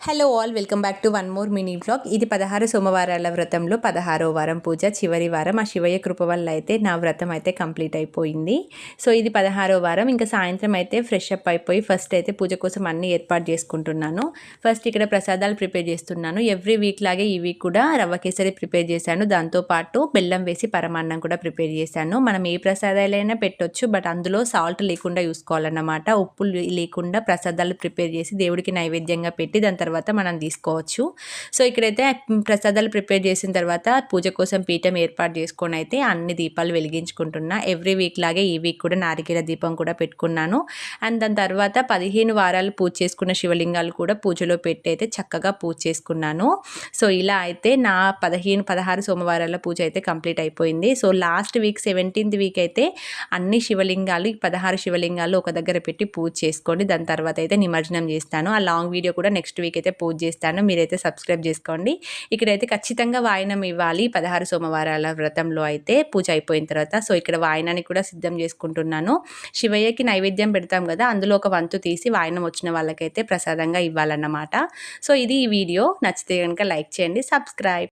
Hello all welcome back to one more mini vlog ఇది పదహారు సోమవారాల వ్రతంలో పదహారో వారం పూజ చివరి వారం ఆ శివయ్య కృప వల్ల అయితే నా వ్రతం అయితే కంప్లీట్ అయిపోయింది. సో ఇది పదహారో వారం ఇంకా సాయంత్రం అయితే ఫ్రెష్ అప్ అయిపోయి ఫస్ట్ అయితే పూజ కోసం అన్ని ఏర్పాటు చేసుకుంటున్నాను. ఫస్ట్ ఇక్కడ ప్రసాదాలు ప్రిపేర్ చేస్తున్నాను. ఎవ్రీ వీక్ లాగే ఈ వీక్ కూడా రవ్వ కేసరి ప్రిపేర్ చేశాను. దాంతోపాటు బెల్లం వేసి పరమాన్నం కూడా ప్రిపేర్ చేశాను. మనం ఏ ప్రసాదాలైనా పెట్టొచ్చు బట్ అందులో సాల్ట్ లేకుండా చూసుకోవాలన్నమాట ఉప్పు లేకుండా ప్రసాదాలు ప్రిపేర్ చేసి దేవుడికి నైవేద్యంగా పెట్టి దాని తర్వాత మనం తీసుకోవచ్చు. సో ఇక్కడైతే ప్రసాదాలు ప్రిపేర్ చేసిన తర్వాత పూజ కోసం పీఠం ఏర్పాటు చేసుకొని అయితే అన్ని దీపాలు వెలిగించుకుంటున్నా. ఎవ్రీ వీక్ లాగే ఈ వీక్ కూడా నారికేల దీపం కూడా పెట్టుకున్నాను. అండ్ దాని తర్వాత పదిహేను వారాలు పూజ చేసుకున్న శివలింగాలు కూడా పూజలో పెట్టి అయితే చక్కగా పూజ చేసుకున్నాను. సో ఇలా అయితే నా పదిహేను పదహారు సోమవారాల పూజ అయితే కంప్లీట్ అయిపోయింది. So last week seventeenth week అయితే అన్ని శివలింగాలు పదహారు శివలింగాలు ఒక దగ్గర పెట్టి పూజ చేసుకోండి. దాని తర్వాత అయితే నిమజ్జనం చేస్తాను. ఆ లాంగ్ వీడియో కూడా నెక్స్ట్ వీక్ అయితే పూజ చేస్తాను మీరైతే సబ్స్క్రైబ్ చేసుకోండి. ఇక్కడైతే ఖచ్చితంగా వాయనం ఇవ్వాలి. పదహారు సోమవారాల వ్రతంలో అయితే పూజ అయిపోయిన తర్వాత సో ఇక్కడ వాయనాన్ని కూడా సిద్ధం చేసుకుంటున్నాను. శివయ్యకి నైవేద్యం పెడతాం కదా అందులో ఒక వంతు తీసి వాయనం వచ్చిన వాళ్ళకైతే ప్రసాదంగా ఇవ్వాలన్నమాట. సో ఇది ఈ వీడియో. నచ్చితే కనుక లైక్ చేయండి సబ్స్క్రైబ్.